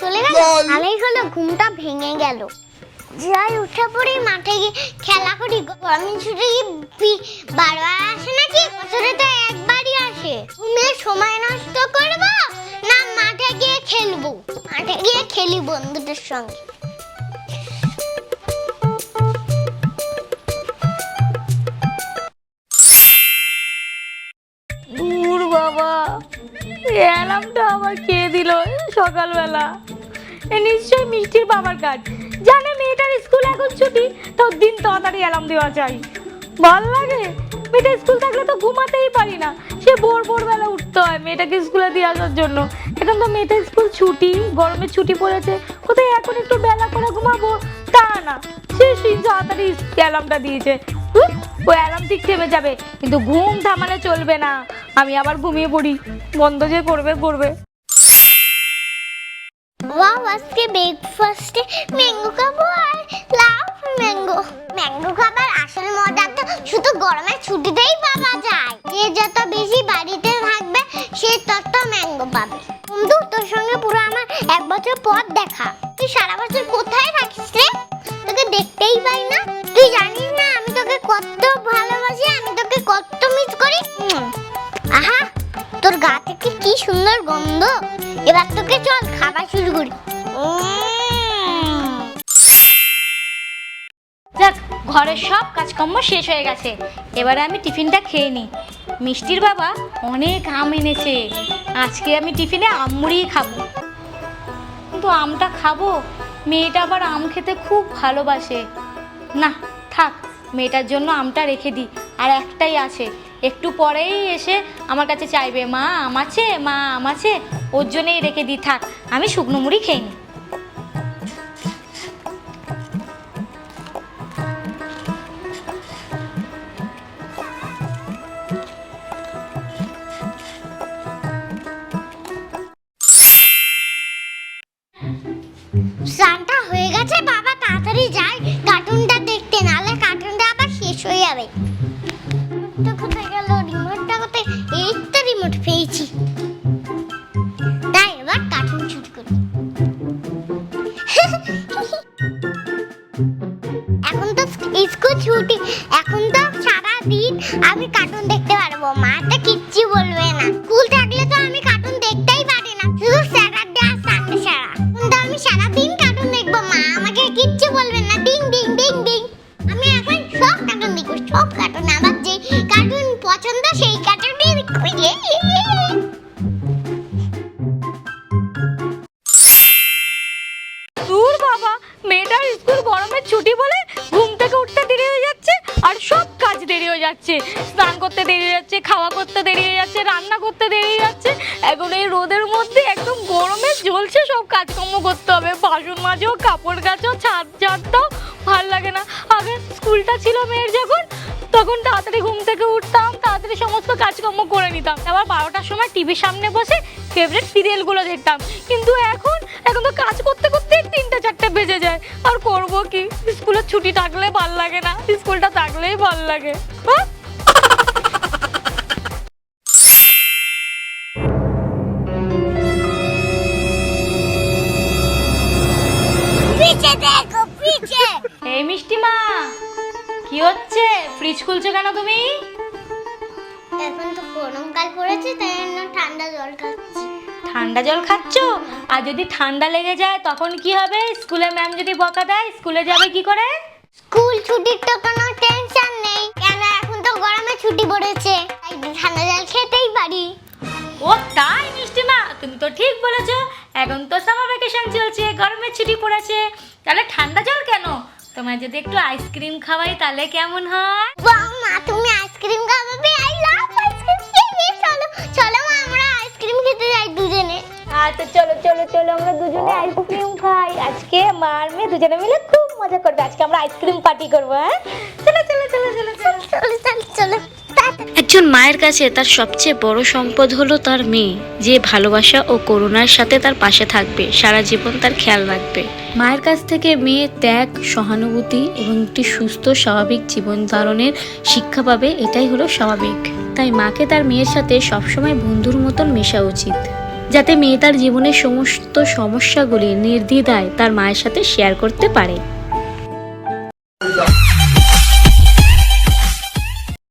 চলে গেল? ভালোই হলো ঘুমটা ভেঙে গেল। যাই উঠে পড়ি মাঠে গিয়ে খেলা করি। গরমের ছুটি কি বারবার আসে নাকি বছরে তো একবারই আসে। ঘুমিয়ে সময় নষ্ট করব না মাঠে গিয়ে খেলব? মাঠে গিয়ে খেলি বন্ধুদের সঙ্গে। দূর বাবা এই অ্যালার্মটা আবার কে দিল সকালবেলা? এ নিশ্চয়ই মিষ্টির বাবার কাজ জানে মেয়েটার স্কুল এখন ছুটি, তো দিন তাড়াতাড়ি অ্যালার্ম দেওয়া চাই ভালো লাগে? মেয়েটা স্কুল থাকলে তো ঘুমাতেই পারি না। সে ভোর ভোরবেলা উঠতে হয় মেয়েটাকে স্কুলে দিয়ে আসার জন্য। এখন তো মেয়েটার স্কুল ছুটি গরমের ছুটি পড়েছে, কোথায় এখন একটু বেলা করে ঘুমাবো? তা না, সে সেই তাড়াতাড়ি অ্যালার্মটা দিয়েছে। ও অ্যালার্ম ঠিক থেমে যাবে, কিন্তু ঘুম থামালে চলবে না। আমি আবার ঘুমিয়ে পড়ি, বন্ধ যে করবে করবে। আজকে ব্রেকফাস্টে ম্যাঙ্গো খাব আর লাভ ম্যাঙ্গো ম্যাঙ্গো খাবার আসল মজা তো শুধু গরমের ছুটিতেই পাওয়া যায়। যে যত বেশি বাড়িতে থাকবে, সে তত ম্যাঙ্গো পাবে। বন্ধু, তোর সঙ্গে পুরো আমার এক বছর পর দেখা। তুই সারা বছর কোথায় থাকিস রে? তোকে দেখতেই পাই না। তুই জানিস না, আমি তোকে কত ভালোবাসি, আমি তোকে কত মিস করি। আহা, তোর গা থেকে কি সুন্দর গন্ধ। এবার তোকে চল, খাবার শুরু করি। যাক, ঘরের সব কাজকর্ম শেষ হয়ে গেছে। এবারে আমি টিফিনটা খেয়ে নিই। মিষ্টির বাবা অনেক আম এনেছে। আজকে আমি টিফিনে আম মুড়িয়ে খাব। কিন্তু আমটা খাব, মেয়েটা আবার আম খেতে খুব ভালোবাসে। না, থাক, মেয়েটার জন্য আমটা রেখে দিই। আর একটাই আছে। একটু পরেই এসে আমার কাছে চাইবে, মা, আম আছে? মা, আম আছে? ওর জন্যই রেখে দিই। থাক, আমি শুকনো মুড়ি খেয়ে নিই। রিমোট তাই এবার কার্টুন শুরু করি। এখন তো স্কুল ছুটি, এখন তো সারা দিন আমি কার্টুন দেখতে পারব। মা যাচ্ছে, স্নান করতে দেরি যাচ্ছে, খাওয়া করতে দেরি যাচ্ছে, রান্না করতে দেরি যাচ্ছে, এখন এই রোদের মধ্যে একদম গরমে জ্বলছে সব কাজকর্ম করতে হবে। বাসন মাজো কাপড় কাচো ছাদ দাও ভালো লাগে না। আগে স্কুলটা ছিল মেয়ের যখন, তখন তাড়াতাড়ি ঘুম থেকে উঠতাম, তাড়াতাড়ি সমস্ত কাজকর্ম করে নিতাম। আবার বারোটার সময় টিভির সামনে বসে ফেভারিট সিরিয়ালগুলো দেখতাম। কিন্তু এখন এখন তো কাজ করতে করতে তিনটা চারটে বেজে যায়। আর করব কি? স্কুলের ছুটি থাকলে ভালো লাগে না। স্কুলটা থাকলেই ভালো লাগে। হ্যাঁ? এই মিষ্টি মা কি হচ্ছে? ফ্রিজ খুলছো কেন তুমি? এখন তো গরমকাল পড়েছে তাই জন্য ঠান্ডা জল খাচ্ছি ঠান্ডা জল খাচ্ছ? আর যদি ঠান্ডা লেগে যায় তখন কি হবে? স্কুলে ম্যাম যদি বকা দেয় স্কুলে যাবে কি করে? স্কুল ছুটির তো কোনো টেনশন নেই। কেন এখন তো গরমে ছুটি পড়েছে। তাই ঠান্ডা জল খেতেই পারি। ও তাই মিষ্টি মা তুমি তো ঠিক বলেছ। এখন তো সামার ভ্যাকেশন চলছে গরমের ছুটি পড়েছে। তাহলে ঠান্ডা জল কেন? তোমার যদি একটু আইসক্রিম খাওয়াই তাহলে কেমন হয়? মা তুমি আইসক্রিম খাবে আচ্ছা চলো চলো চলো আমরা দুজনে আইসক্রিম খাই। আজকে মার মেয়ে দুজনে মিলে খুব মজা করবে। আজকে আমরা আইসক্রিম পার্টি করব হ্যাঁ? চলো চলো চলো চলো চলো। চলো চলো চলো। একজন মায়ের কাছে তার সবচেয়ে বড় সম্পদ হলো তার মেয়ে যে ভালোবাসা ও করুণার সাথে তার পাশে থাকবে। সারা জীবন তার খেয়াল রাখবে। মায়ের কাছ থেকে মেয়ে ত্যাগ সহানুভূতি এবং একটি সুস্থ স্বাভাবিক জীবন ধারণের শিক্ষা পাবে এটাই হলো স্বাভাবিক। তাই মাকে তার মেয়ের সাথে সবসময় বন্ধুর মতন মেশা উচিত। যাতে মেয়ে তার জীবনের সমস্ত সমস্যাগুলি নির্দ্বিধায় তার মায়ের সাথে শেয়ার করতে পারে।